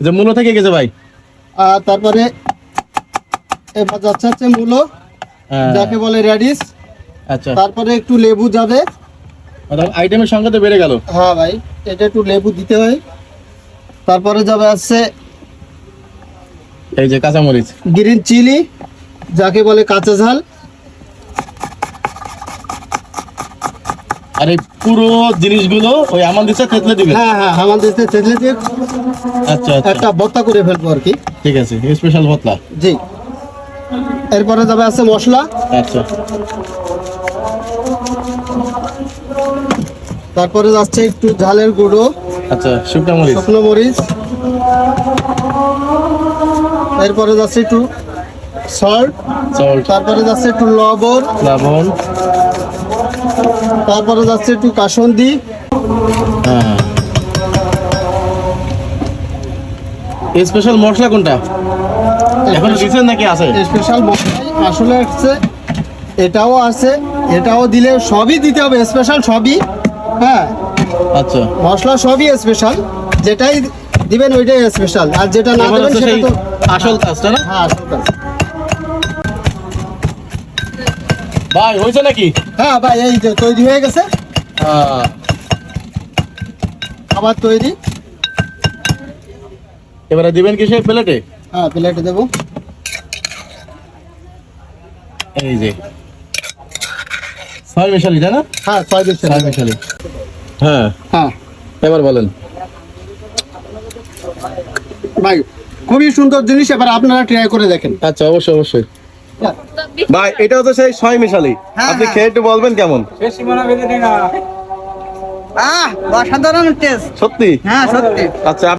যে মূলো থেকে গেছে ভাই? আর তারপরে এবার যাচ্ছে হচ্ছে মূলো হ্যাঁ, যাকে বলে র্যাডিস আচ্ছা। তারপরে একটু লেবু যাবে। আইটেমের সংখ্যা তো বেড়ে গেল। হ্যাঁ ভাই এটা একটু লেবু দিতে হয়। তারপরে যাবে আছে এই যে কাঁচামরিচ। গ্রিন চিলি যাকে বলে কাঁচা ঝাল। আর এই পুরো জিনিসগুলো ওই আমার দিচ্ছে থেতলে দিবে হ্যাঁ হ্যাঁ আমাদের দেশে চেতলে দিয়ে আচ্ছা আচ্ছা। একটা ভর্তা করে ফেলব আর কি। ঠিক আছে স্পেশাল ভতলা জি। এরপরে যাবে আছে মশলা। আচ্ছা। তারপরে যাচ্ছে একটু ঝালের গুঁড়ো আচ্ছা শুকনা মরিচ। শুকনো মরিচ। এরপরে যাচ্ছে একটু সল্ট সল্ট তারপরে যাচ্ছে একটু লবণ। লবণ। তারপরে যাচ্ছে একটু কাসন্দি। হ্যাঁ। স্পেশাল মশলা কোনটা? এখন দিচ্ছেন নাকি আছে? স্পেশাল মশলাই আসলে হচ্ছে এটাও আছে এটাও দিলে সবই দিতে হবে স্পেশাল সবই। হ্যাঁ। আচ্ছা। মশলা সবই স্পেশাল যেটাই দিবেন ওইটাই স্পেশাল আর যেটা না দেবেন সেটা তো আসল কাজটা না? হ্যাঁ আসল কাজ। ভাই হয়েছে নাকি? হ্যাঁ ভাই এই যে তৈরি হয়ে গেছে। আহ, খাবার তৈরি। এবারে দিবেন কি সেই প্লেটে? হ্যাঁ প্লেটে দেবো। এই যে। ছয় মিশালি তাই না? হ্যাঁ ছয় ছয় মিশালি। হ্যাঁ। হ্যাঁ। এবার বলেন। ভাই খুবই সুন্দর জিনিস এবার আপনারা ট্রাই করে দেখেন। আচ্ছা অবশ্যই অবশ্যই। ভাই এটাও তো সেই ছয় মিশালি। হ্যাঁ, আপনি হ্যাঁ। খেয়ে একটু বলবেন কেমন? আহ অসাধারণ টেস্ট সত্যি? হ্যাঁ সত্যি। আচ্ছা